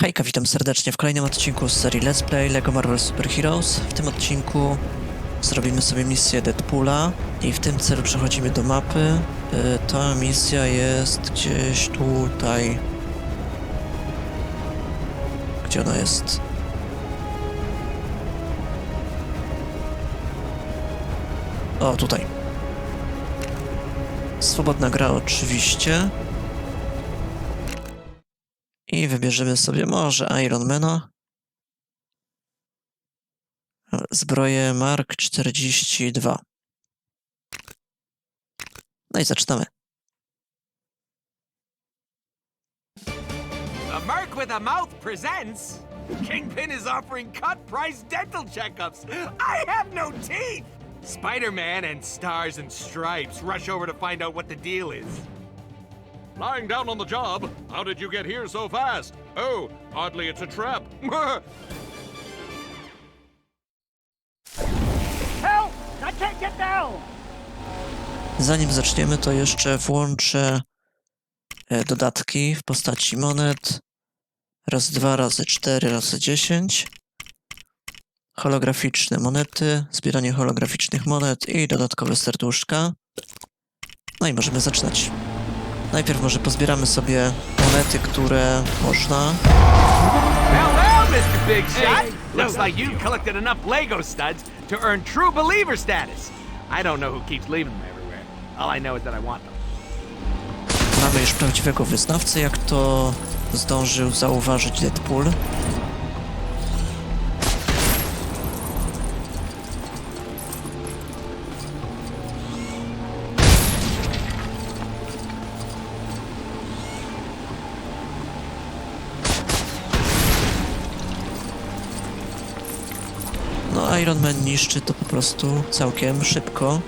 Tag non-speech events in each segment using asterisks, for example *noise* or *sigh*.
Hejka, witam serdecznie w kolejnym odcinku z serii Let's Play LEGO Marvel Super Heroes. W tym odcinku zrobimy sobie misję Deadpoola i w tym celu przechodzimy do mapy. Y, Ta misja jest gdzieś tutaj. Gdzie ona jest? O, tutaj. Swobodna gra oczywiście. I wybierzemy sobie może Ironmana. Zbroję Mark 42. No i zaczynamy. A Merc with a Mouth presents Kingpin is offering cut price dental checkups. I have no teeth! Spider Man and Stars and Stripes rush over to find out what the deal is. Lying down on the job. How did you get here so fast? Oh, oddly, it's a trap. *laughs* Help! I can't get down! Zanim zaczniemy, to jeszcze włączę e, dodatki w postaci monet. Raz dwa, razy cztery, razy dziesięć. Holograficzne monety, zbieranie holograficznych monet i dodatkowe serduszka. No i możemy zaczynać. Najpierw może pozbieramy sobie monety, które można. Well, well, Mr. Big Shot! Looks like you collected enough Lego studs to earn true believer status. I don't know who keeps leaving them everywhere. All I know is that I want them. Mamy już prawdziwego wyznawcę, jak to zdążył zauważyć Deadpool. Iron Man niszczy to po prostu całkiem szybko.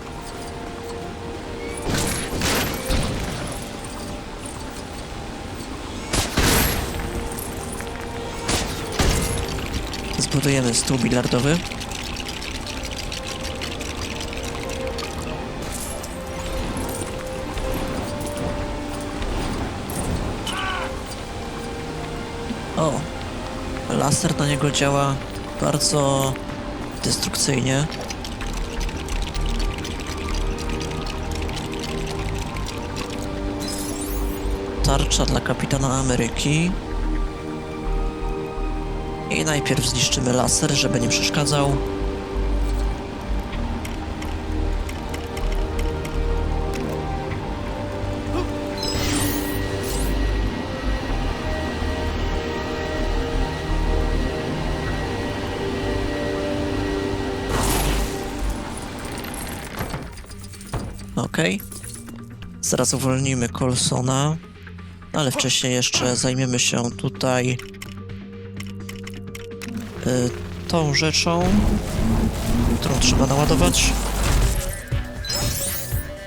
Zbudujemy stół bilardowy. O, laser na niego działa bardzo destrukcyjnie. Tarcza dla kapitana Ameryki. I najpierw zniszczymy laser, żeby nie przeszkadzał. Okej. Zaraz uwolnimy Colsona. Ale wcześniej jeszcze zajmiemy się tutaj y, tą rzeczą, którą trzeba naładować.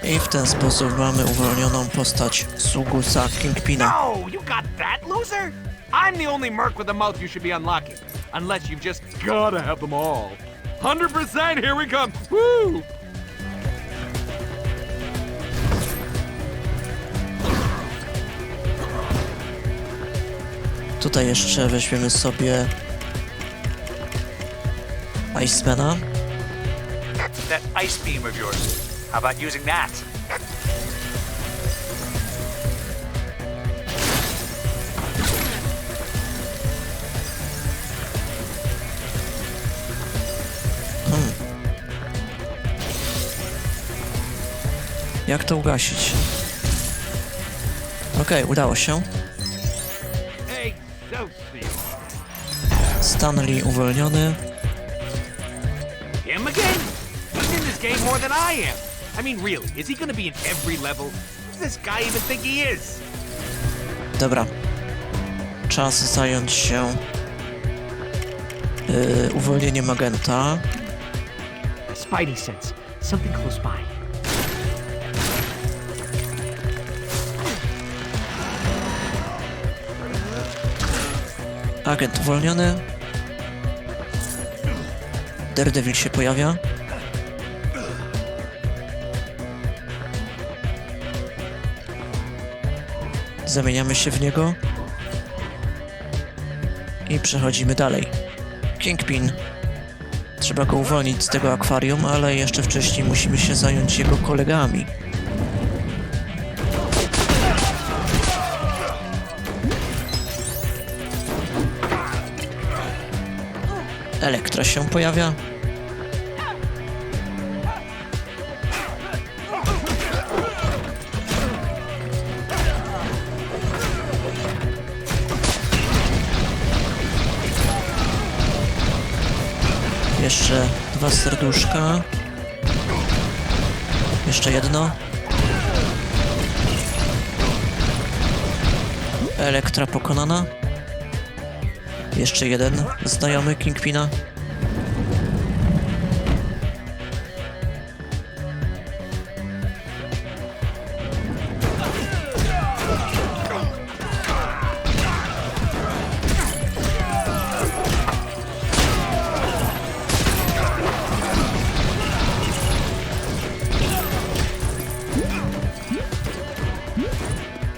I w ten sposób mamy uwolnioną postać Sugusa Kingpina. No, you got that, loser? I'm the only Merc with a mouth you should be unlocking. Unless you've just gotta have them all. 100% here we come! Woo! Tutaj jeszcze weźmiemy sobie Icemana. That ice beam of yours. How about using that? Jak to ugasić? Okej, udało się. Stanley uwolniony. Him again? He's in this game more than I am. I mean, really, is he gonna be in every level? Who does this guy even think he is? Dobra. Czas zająć się yy, uwolnieniem agenta. Spidey sense. Something close by. Agent uwolniony. Daredevil się pojawia. Zamieniamy się w niego. I przechodzimy dalej. Kingpin. Trzeba go uwolnić z tego akwarium, ale jeszcze wcześniej musimy się zająć jego kolegami. Elektra się pojawia. Jeszcze dwa serduszka. Jeszcze jedno. Elektra pokonana. Jeszcze jeden znajomy Kingpina.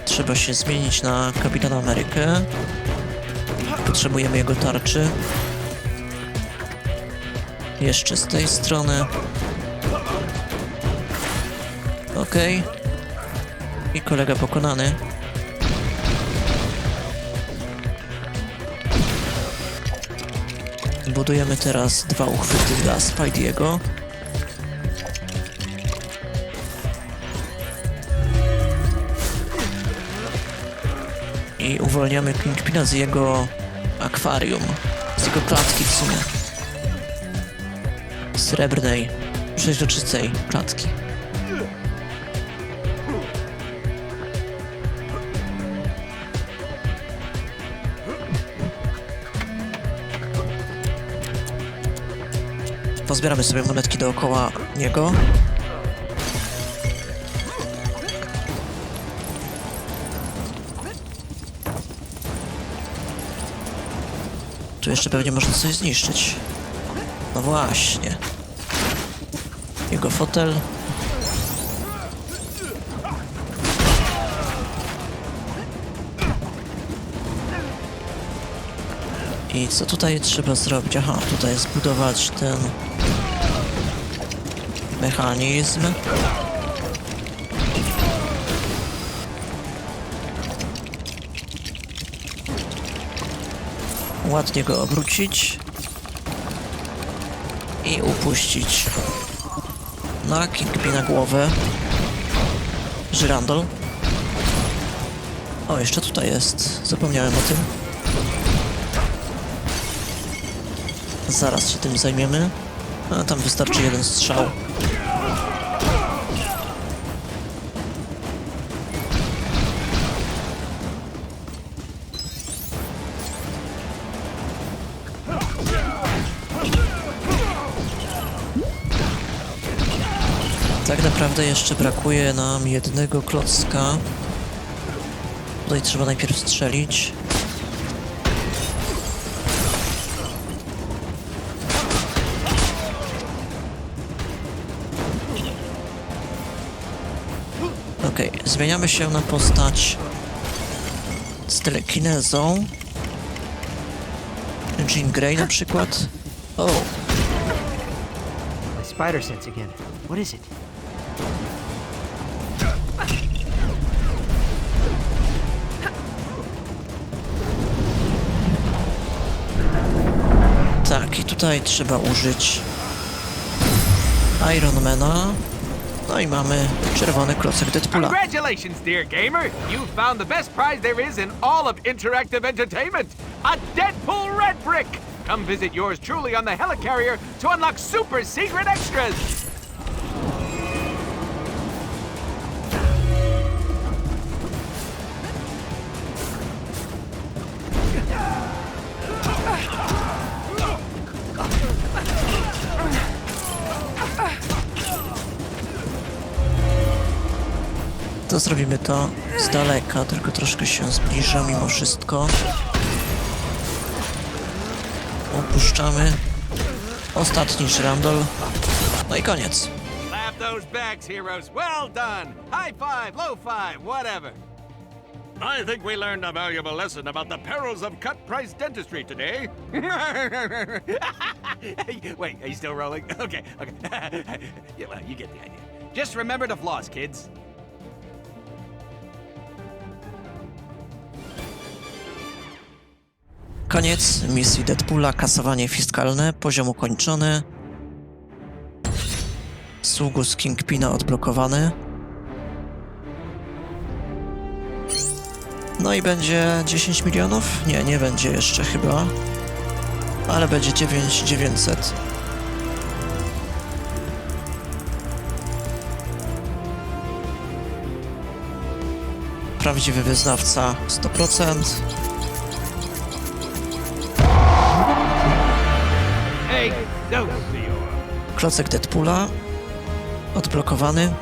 Trzeba się zmienić na Kapitana Amerykę. Potrzebujemy jego tarczy. Jeszcze z tej strony. Okej. I kolega pokonany. Budujemy teraz dwa uchwyty dla Spidey'ego. I uwolniamy Kingpina z jego akwarium. Z jego klatki w sumie. Srebrnej, przeźroczystej klatki. Pozbieramy sobie monetki dookoła niego. Tu jeszcze pewnie można coś zniszczyć. No właśnie. Jego fotel. I co tutaj trzeba zrobić? Aha, tutaj zbudować ten mechanizm. Ładnie go obrócić i upuścić na Kingpina głowę. Żyrandol. O, jeszcze tutaj jest. Zapomniałem o tym. Zaraz się tym zajmiemy. A tam wystarczy jeden strzał. Naprawdę jeszcze brakuje nam jednego klocka. Tutaj trzeba najpierw strzelić. Okej, zmieniamy się na postać z telekinezą. Jean Grey na przykład. O, spider sense again. What is it? Tutaj trzeba użyć Ironmana. No i mamy czerwony klocek Deadpoola. Congratulations, dear gamer! You found the best prize there is in all of interactive entertainment a Deadpool Red Brick! Come visit yours truly on the Helicarrier to unlock super secret extras! To zrobimy to z daleka, tylko troszkę się zbliża mimo wszystko. Opuszczamy. Ostatni żyrandol. No i koniec. Slap those backs, heroes. Well done! High five, low five, whatever. I think we learned a valuable lesson about the perils of cut price dentistry today. *laughs* Wait, are you still rolling? *laughs* Okay, okay. *laughs* yeah, well, you get the idea. Just remember to floss, kids. Koniec misji Deadpoola, kasowanie fiskalne, poziom ukończony. Sługus Kingpina odblokowany. No i będzie 10 milionów? Nie, nie będzie jeszcze chyba. Ale będzie 9900. Prawdziwy wyznawca 100%. Klocek Deadpoola. Odblokowany.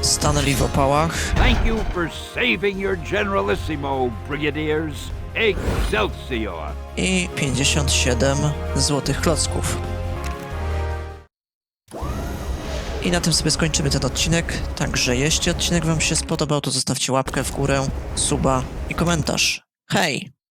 Stanley w opałach. Thank you for saving your Generalissimo, Brigadiers. Excelsior! I 57 złotych klocków. I na tym sobie skończymy ten odcinek. Także jeśli odcinek Wam się spodobał, to zostawcie łapkę w górę, suba i komentarz. Hej!